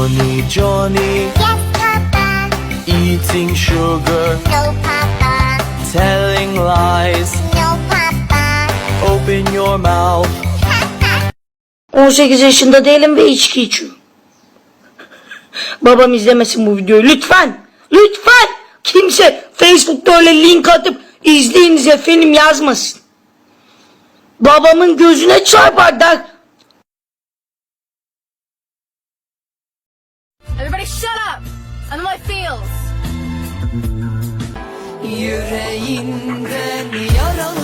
Johnny, Johnny, Yes, Papa. eating sugar, No, Papa. telling lies. No, Papa. Open your mouth. 18 yaşında değilim ve içki içiyorum. Babam izlemesin bu videoyu lütfen. Lütfen. Kimse Facebook'ta öyle link atıp izleyiniz efendim yazmasın. Babamın gözüne çarpar der. Everybody shut up! I know my yaralı